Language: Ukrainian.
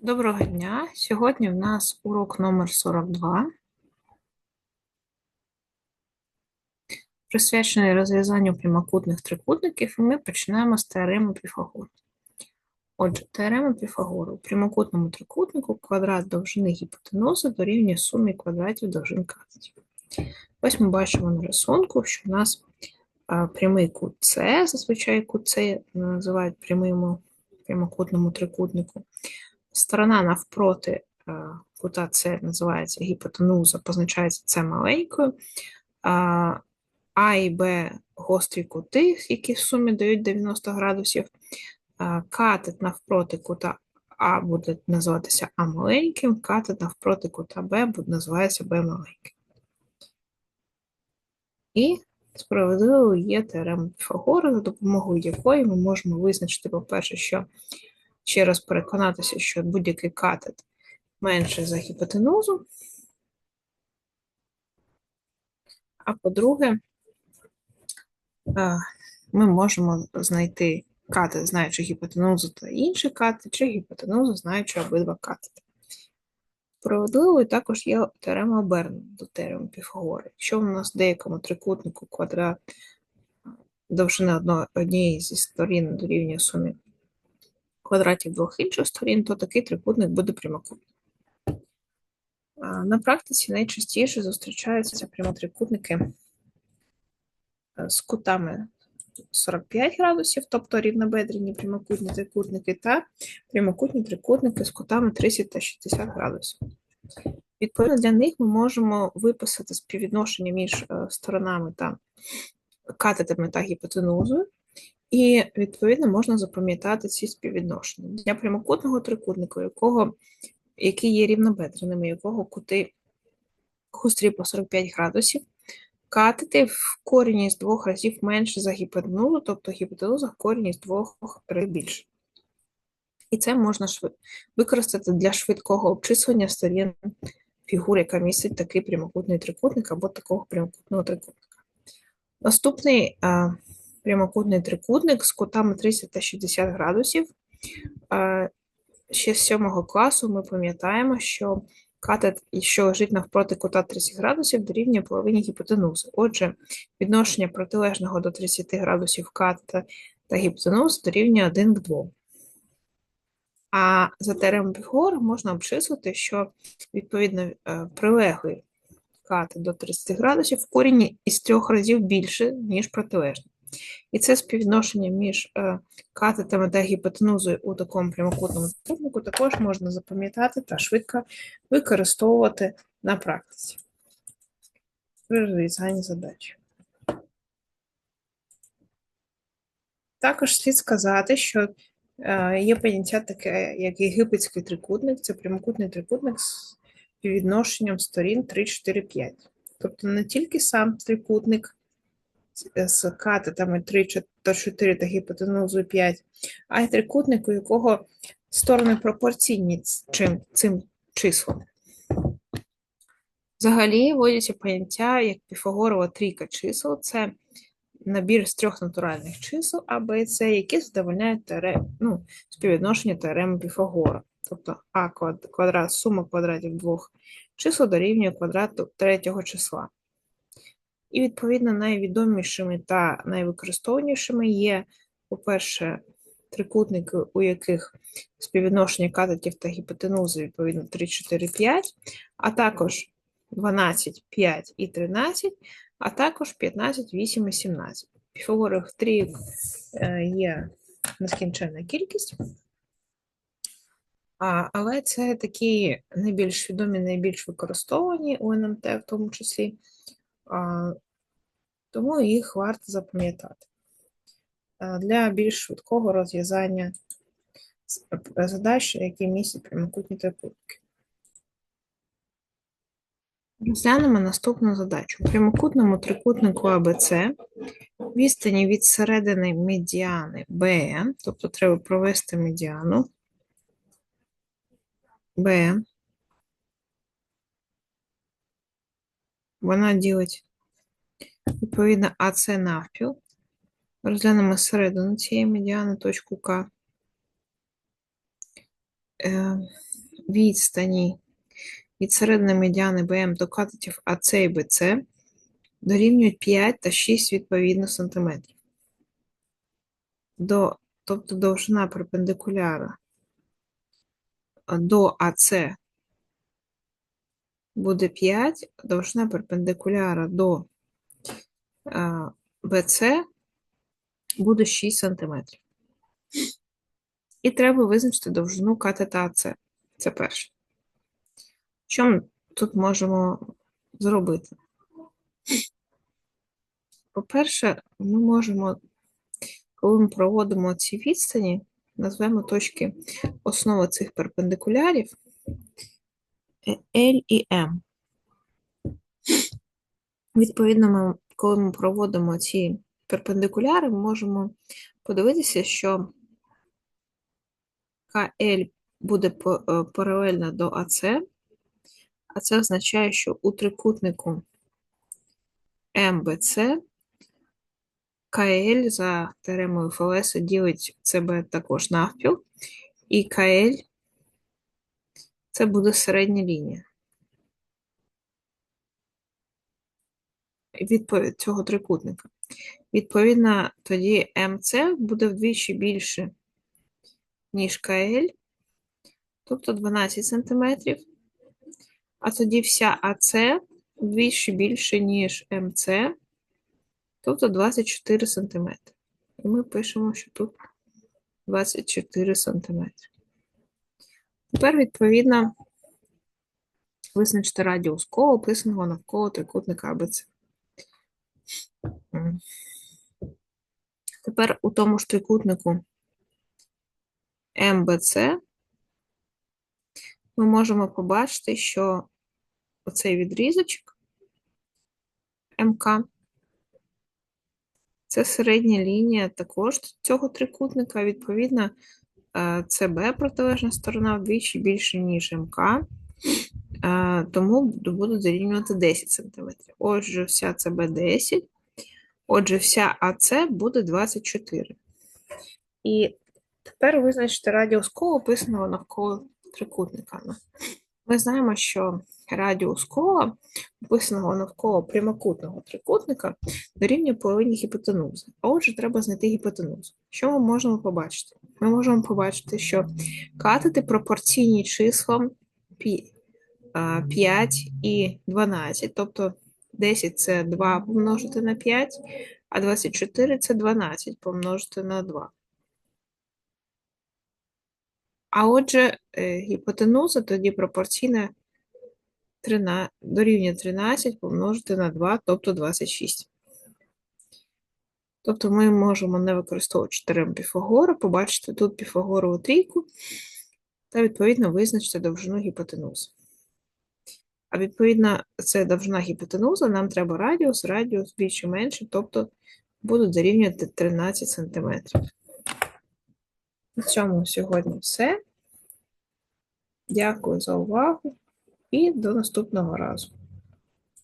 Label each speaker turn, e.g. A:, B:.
A: Доброго дня! Сьогодні в нас урок номер 42, присвячений розв'язанню прямокутних трикутників, і ми починаємо з теореми Піфагора. Отже, теорема Піфагора. У прямокутному трикутнику квадрат довжини гіпотенузи дорівнює сумі квадратів довжин катетів. Ось ми бачимо на рисунку, що в нас прямий кут С, зазвичай кут С називають прямим прямокутному трикутнику. Сторона навпроти е, кута С називається гіпотенуза, позначається С маленькою, А і Б гострі кути, які в сумі дають 90 градусів. Катет навпроти кута А буде називатися А маленьким, катет навпроти кута Б буде називатися Б маленьким. І справедливо є теорема Піфагора, за допомогою якої ми можемо визначити, по-перше, що ще раз переконатися, що будь-який катет менше за гіпотенузу. А по-друге, ми можемо знайти катет, знаючи гіпотенузу та інший катет, чи гіпотенузу, знаючи обидва катети. Справедливою також є теорема обернення до теореми Піфагора. Якщо у нас в деякому трикутнику квадрат довжини однієї зі сторін дорівнює сумі квадратів двох інших сторін, то такий трикутник буде прямокутним. На практиці найчастіше зустрічаються прямотрикутники з кутами 45 градусів, тобто рівнобедрені прямокутні трикутники, та прямокутні трикутники з кутами 30 та 60 градусів. Відповідно, для них ми можемо виписати співвідношення між е, сторонами та катетами та гіпотенузою, і, відповідно, можна запам'ятати ці співвідношення. Для прямокутного трикутника, якого, який є рівнобедреними, якого кути гострі по 45 градусів, катети в корені з двох разів менше за гіпотенузу, тобто гіпотенуза в корені з двох разів більше. І це можна використати для швидкого обчислення сторін фігури, яка містить такий прямокутний трикутник або такого прямокутного трикутника. Наступний прямокутний трикутник з кутами 30 та 60 градусів. Ще з 7 класу ми пам'ятаємо, що катет, що лежить навпроти кута 30 градусів, дорівнює половині гіпотенузи. Отже, відношення протилежного до 30 градусів катета та гіпотенузи дорівнює 1 к 2. А за теоремою Піфагора можна обчислити, що відповідно е, прилеглий катет до 30 градусів в корінні із трьох разів більше, ніж протилежний. І це співвідношення між е, катетами та гіпотенузою у такому прямокутному трикутнику також можна запам'ятати та швидко використовувати на практиці при розв'язанні задач. Також слід сказати, що е, є поняття таке, як єгипетський трикутник, це прямокутний трикутник з співвідношенням сторін 3, 4, 5. Тобто не тільки сам трикутник з катетами 3 та 4 та гіпотенузою 5, а й трикутник, у якого сторони пропорційні чим, цим числам. Взагалі вводяться поняття як Піфагорова трійка чисел, це набір з трьох натуральних чисел А, Б С, які задовольняють теорем, ну, співвідношення теореми Піфагора. Тобто А квадрат сума квадратів двох чисел дорівнює квадрату третього числа. І, відповідно, найвідомішими та найвикористовуванішими є, по-перше, трикутники, у яких співвідношення катетів та гіпотенузи, відповідно, 3, 4, 5, а також 12, 5 і 13, а також 15, 8 і 17. Піфагорових трійок е, є нескінченна кількість. Але це такі найбільш відомі, найбільш використовані у НМТ в тому числі тому їх варто запам'ятати. Для більш швидкого розв'язання задач, які містять прямокутні трикутники. Розглянемо наступну задачу. У прямокутному трикутнику АБЦ відстані від середини медіани БН, тобто треба провести медіану Б. Вона ділить Відповідно, АЦ навпіл. Розглянемо середину цієї медіани точку К. е, відстані від середини медіани БМ до катетів АЦ і БЦ дорівнюють 5 та 6 відповідно сантиметрів. До, тобто довжина перпендикуляра до АЦ буде 5, довжина перпендикуляра до БЦ буде 6 сантиметрів. І треба визначити довжину катета АЦ. Це перше. Що ми тут можемо зробити? По-перше, ми можемо, коли ми проводимо ці відстані, назвемо точки основи цих перпендикулярів L і M. Відповідно, ми, коли ми проводимо ці перпендикуляри, ми можемо подивитися, що КЛ буде е, паралельна до АЦ, а це означає, що у трикутнику МБЦ КЛ за теоремою Фалеса ділить ЦБ також навпіл, і КЛ це буде середня лінія. Відповідь цього трикутника. Відповідно, тоді МЦ буде вдвічі більше, ніж КЛ, тобто 12 см, а тоді вся АЦ вдвічі більше, ніж МЦ, тобто 24 см. І ми пишемо, що тут 24 см. Тепер, відповідно, визначити радіус кола, описаного навколо трикутника АБЦ. Тепер у тому ж трикутнику МБЦ ми можемо побачити, що оцей відрізочок МК це середня лінія також цього трикутника. Відповідно, е, ЦБ протилежна сторона вдвічі більше, ніж МК, тому буде дорівнювати 10 см. Отже, вся ЦБ 10, отже, вся АЦ буде 24. І тепер визначити радіус кола, описаного навколо трикутника. Ну, Ми знаємо, що радіус кола, описаного навколо прямокутного трикутника, дорівнює половині гіпотенузи. А отже, треба знайти гіпотенузу. Що ми можемо побачити? Ми можемо побачити, що катети пропорційні числам пі- 5 і 12, тобто 10 це 2 помножити на 5, а 24 це 12 помножити на 2. А отже, е, гіпотенуза тоді пропорційна 13, дорівнює 13 помножити на 2, тобто 26. Тобто ми можемо не використовувати теорему Піфагора, побачити тут Піфагорову трійку та відповідно визначити довжину гіпотенузи. А відповідно, це довжина гіпотенуза, нам треба радіус, радіус більше менше, тобто будуть дорівнювати 13 см. На цьому сьогодні все. Дякую за увагу і до наступного разу.